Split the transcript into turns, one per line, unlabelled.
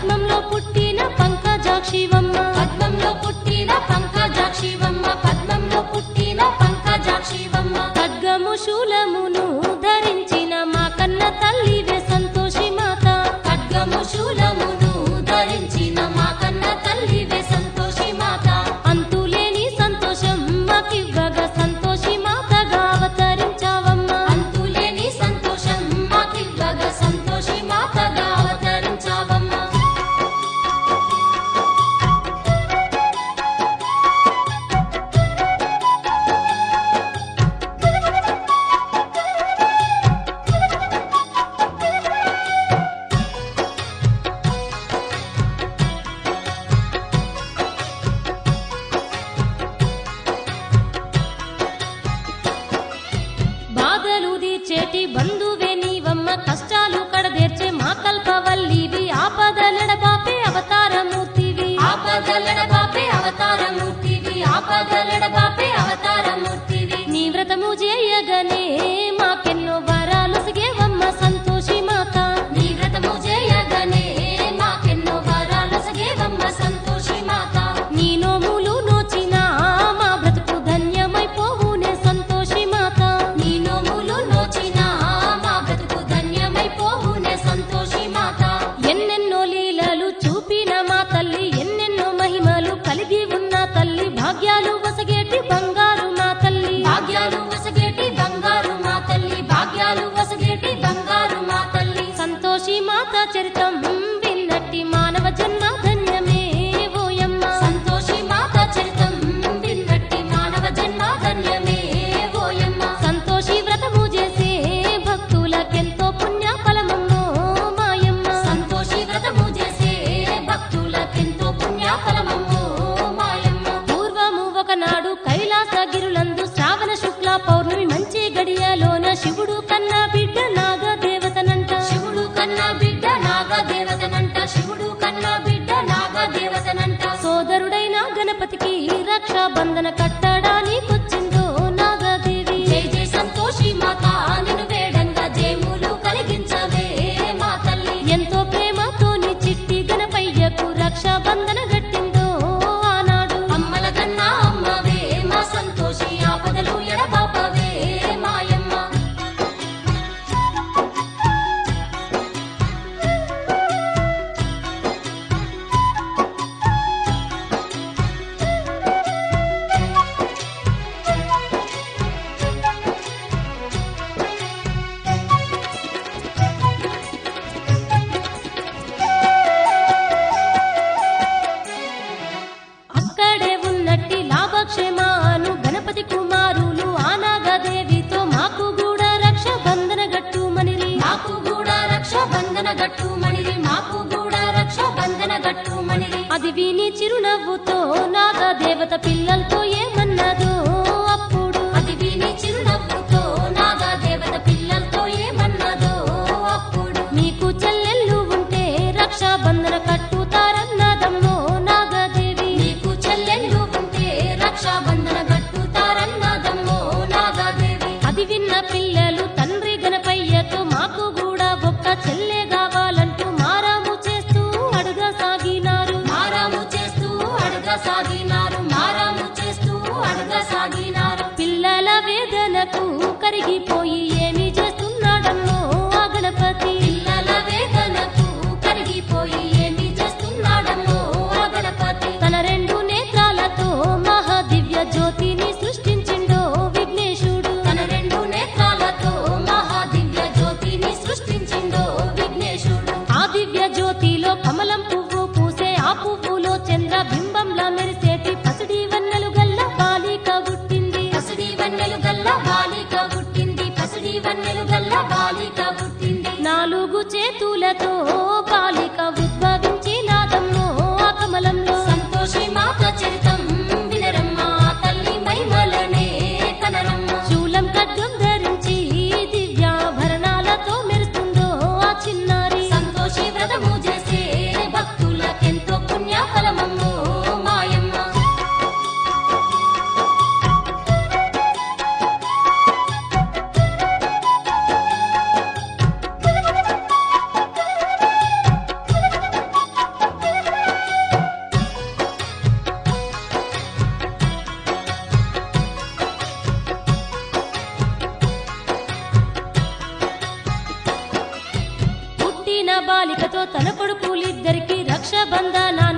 పద్మంలో పుట్టిన పంకజాక్షివమ్మ.
పద్మంలో పుట్టిన పంకజాక్షివమ్మ. పద్మంలో పుట్టిన పంకజాక్షివమ్మ.
పద్గము శూలమును ధరించిన మా కన్న తల్లి చరితం
கட்டடா చందన గట్టు
పువ్వులో చంద్రబింబంలా మెరిసేటి పసిడి వన్నెలు గల్ల బాలిక గుట్టింది
పసిడి వన్నెలు గల్ల బాలిక గుట్టింది పసిడి వన్నెలు గల్ల బాలిక గుట్టింది
నాలుగు చేతులతో బాలికతో తన కొడుకులిద్దరికి రక్షబంధనాన్ని